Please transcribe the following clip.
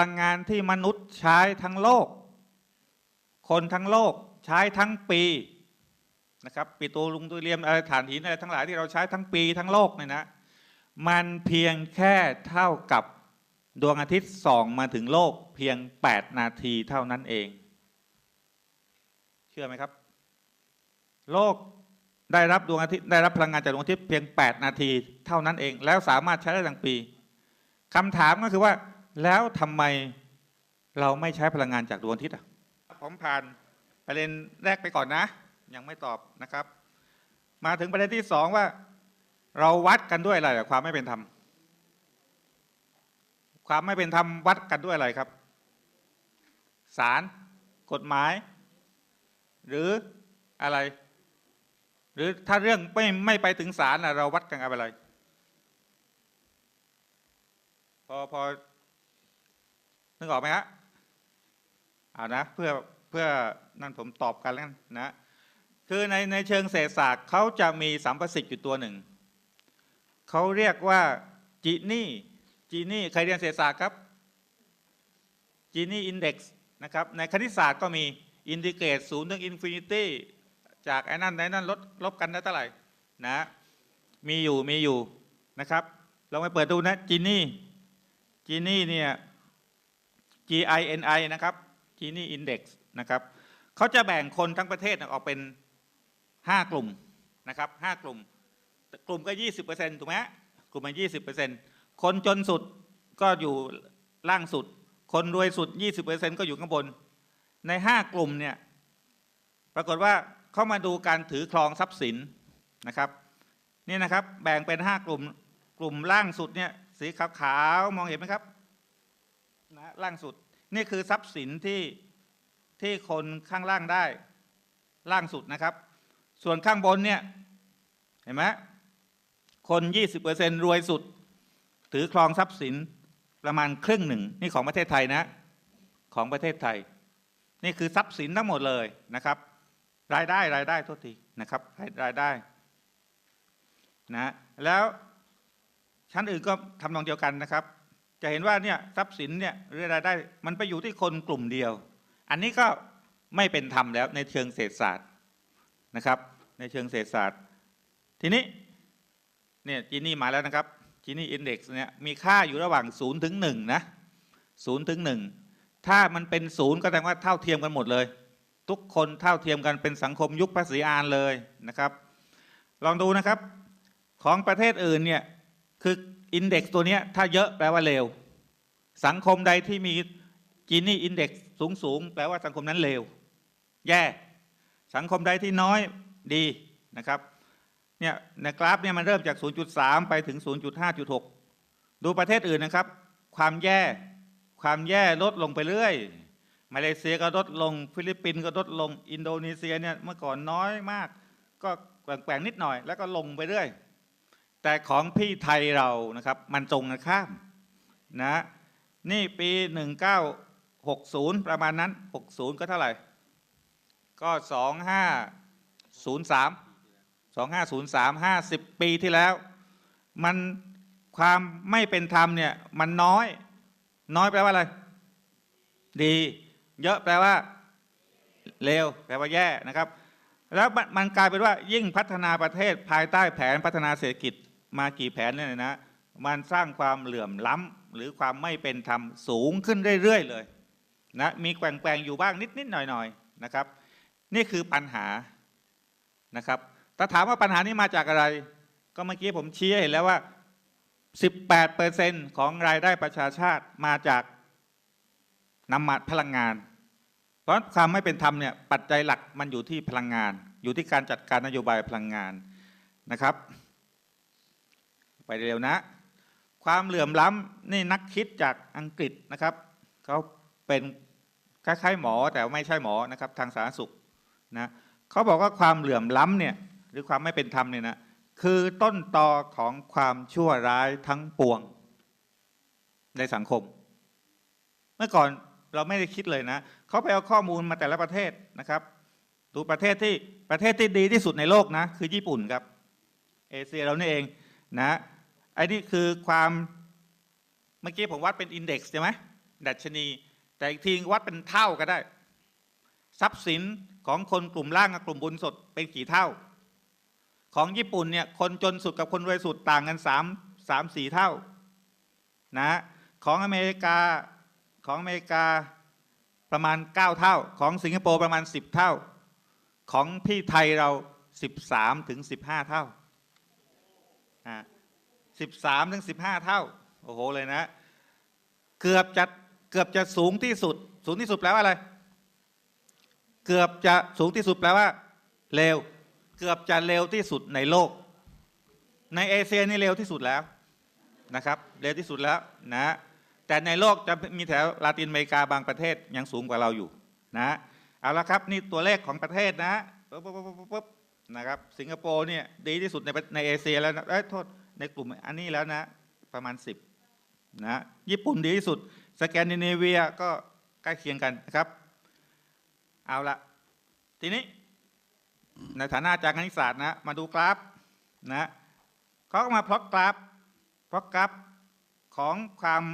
ลังงานที่มนุษย์ใช้ทั้งโลก คนทั้งโลกใช้ทั้งปีนะครับปิโตรลุงตุเรียมอะไรถ่านหินอะไรทั้งหลายที่เราใช้ทั้งปีทั้งโลกเนี่ยนะมันเพียงแค่เท่ากับดวงอาทิตย์ส่องมาถึงโลกเพียง 8 นาทีเท่านั้นเอง เชื่อไหมครับ โลกได้รับดวงอาทิตย์ได้รับพลังงานจากดวงอาทิตย์เพียง 8 นาทีเท่านั้นเอง แล้วสามารถใช้ได้ทั้งปีคำถามก็คือว่า แล้วทำไมเราไม่ใช้พลังงานจากดวงอาทิตย์อะผมผ่านประเด็นแรกไปก่อนนะ ยังไม่ตอบนะครับ มาถึงประเด็นที่สองว่า เราวัดกันด้วยอะไรความไม่เป็นธรรมความไม่เป็นธรรมวัดกันด้วยอะไรครับศาลกฎหมาย หรืออะไร หรือถ้าเรื่องไม่ไม่ไปถึงศาลน่ะเราวัดกันอะไร พอพอ นึกออกไหมฮะเอานะเพื่อเพื่อนั่นผมตอบกันแล้วกันนะคือในในเชิงเศรษฐศาสตร์เขาจะมีสัมประสิทธิ์อยู่ตัวหนึ่งเขาเรียกว่าจีนี่จีนี่ใครเรียนเศรษฐศาสตร์ครับจีนี่อินเด็กซ์นะครับในคณิตศาสตร์ก็มีอินทิเกรตศูนย์ถึงอินฟินิตี้จากไอ้นั่นไอ้นั่นลดลบกันได้เท่าไหร่นะมีอยู่มีอยู่นะครับลองไปเปิดดูนะจีนี่จีนี่เนี่ย G I N I นะครับจีนี่อินเด็กซ์นะครับเขาจะแบ่งคนทั้งประเทศออกเป็น 5 กลุ่มนะครับ5กลุ่ม กลุ่มก็ 20%ถูกไหมกลุ่มมา20%คนจนสุดก็อยู่ล่างสุด คนรวยสุด 20%ก็อยู่ข้างบน ใน 5 กลุ่มเนี่ยปรากฏว่าเข้ามาดูการถือครองทรัพย์สินนะครับนี่นะครับแบ่งเป็น 5 กลุ่ม กลุ่มล่างสุดเนี่ยสีขาวๆมองเห็นไหมครับ นะล่างสุด นี่คือทรัพย์สินที่ที่คนข้างล่างได้ล่างสุดนะครับ ส่วนข้างบนเนี่ยเห็นไหมคน 20%รวยสุด ถือครองทรัพย์สินประมาณครึ่งหนึ่งนี่ของประเทศไทยนะของประเทศไทย นี่คือทรัพย์สินทั้งหมดเลยนะครับ รายได้รายได้โทษทีนะครับรายรายได้นะแล้วชั้นอื่นก็ทำนองเดียวกันนะครับ จะเห็นว่าเนี่ยทรัพย์สินเนี่ยหรือรายได้ มันไปอยู่ที่คนกลุ่มเดียว อันนี้ก็ไม่เป็นธรรมแล้วในเชิงเศรษฐศาสตร์นะครับ ในเชิงเศรษฐศาสตร์ ทีนี้เนี่ยจีนี่มาแล้วนะครับจีนี่อินเด็กซ์เนี่ยมีค่าอยู่ระหว่าง0ถึง1นะ0ถึง1ถ้ามันเป็นศูนย์ก็แสดงว่าเท่าเทียมกันหมดเลย ทุกคนเท่าเทียมกันเป็นสังคมยุคภาษีอานเลยนะครับ ลองดูนะครับ ของประเทศอื่นเนี่ยคือ อินเด็กซ์ตัวเนี้ยถ้าเยอะแปลว่าเลว สังคมใดที่มีจีนี่อินเด็กซ์สูงสูงแปลว่าสังคมนั้นเลว แย่ สังคมใดที่น้อยดีนะครับเนี่ยในกราฟเนี่ยมันเริ่มจาก 0.3 ไปถึง 0.5.6 ดูประเทศอื่นนะครับ ความแย่ความแย่ลดลงไปเรื่อย มาเลเซียก็ลดลง ฟิลิปปินส์ก็ลดลง อินโดนีเซียเนี่ยเมื่อก่อนน้อยมาก ก็แกว่งๆนิดหน่อย แล้วก็ลงไปเรื่อย แต่ของพี่ไทยเรานะครับ มันตรงกันข้ามนะนี่ปี 1960 ประมาณนั้น 60 ก็เท่าไหร่ ก็ 2503 2503 50 ปีที่แล้ว มันความไม่เป็นธรรมเนี่ยมันน้อย น้อยแปลว่าอะไร ดี เยอะแปลว่าเลวแปลว่าแย่นะครับ แล้วมันมันกลายเป็นว่ายิ่งพัฒนาประเทศภายใต้แผนพัฒนาเศรษฐกิจ มากี่แผนเนี่ยนะ มันสร้างความเหลื่อมล้ำหรือความไม่เป็นธรรมสูงขึ้นเรื่อย ๆ เลยนะมีแกว่งๆอยู่บ้างนิดๆหน่อยๆนะครับ นี่คือปัญหานะครับถ้าถามว่าปัญหานี้มาจากอะไร ก็เมื่อกี้ผมชี้ให้เห็นแล้วว่า 18%ของรายได้ประชาชาติมาจากน้ำมันพลังงาน เพราะความไม่เป็นธรรมเนี่ยปัจจัยหลักมันอยู่ที่พลังงาน อยู่ที่การจัดการนโยบายพลังงานนะครับ ไปเร็วนะ ความเหลื่อมล้ำนี่นักคิดจากอังกฤษนะครับเขาเป็นคล้ายๆหมอแต่ไม่ใช่หมอนะครับทางสาธารณสุขนะเขาบอกว่าความเหลื่อมล้ำเนี่ยหรือความไม่เป็นธรรมเนี่ยนะคือต้นตอของความชั่วร้ายทั้งปวงในสังคม เมื่อก่อนเราไม่ได้คิดเลยนะเขาไปเอาข้อมูลมาแต่ละประเทศนะครับดูประเทศที่ประเทศที่ดีที่สุดในโลกนะคือญี่ปุ่นครับ เอเชียเรานี่เองนะ ไอ้นี่คือความเมื่อกี้ผมวัดเป็นอินเด็กซ์ใช่ไหมดัชนี แต่อีกทีวัดเป็นเท่าก็ได้ ทรัพย์สินของคนกลุ่มล่างกับกลุ่มบุญสดเป็นกี่เท่า ของญี่ปุ่นเนี่ยคนจนสุดกับคนรวยสุดต่างกันสามสามสี่เท่านะของอเมริกาของอเมริกาประมาณ 9 เท่า ของสิงคโปร์ประมาณ 10 เท่า ของพี่ไทยเรา 13ถึง15 เท่าอ่า 13ถึง15 เท่า โอ้โหเลยนะ เกือบจะเกือบจะสูงที่สุด สูงที่สุดแปลว่าอะไร เกือบจะสูงที่สุดแปลว่าเร็ว เกือบจะเร็วที่สุดในโลก ในเอเชียนี่เร็วที่สุดแล้วนะครับ เร็วที่สุดแล้วนะ แต่ในโลกจะมีแถวลาตินอเมริกาบางประเทศยังสูงกว่าเราอยู่นะเอาละครับนี่ตัวเลขของประเทศนะปุ๊บปุ๊บปุ๊บนะครับสิงคโปร์เนี่ยดีที่สุดในในเอเชียแล้วนะเอ้ยโทษ ในกลุ่มอันนี้แล้วนะประมาณ 10นะญี่ปุ่นดีที่สุด สแกนดิเนเวียก็ใกล้เคียงกันนะครับ เอาละทีนี้ ในฐานะอาจารย์คณิตศาสตร์นะมาดูกราฟนะเขาก็มาพลอตกราฟพลอตกราฟของความ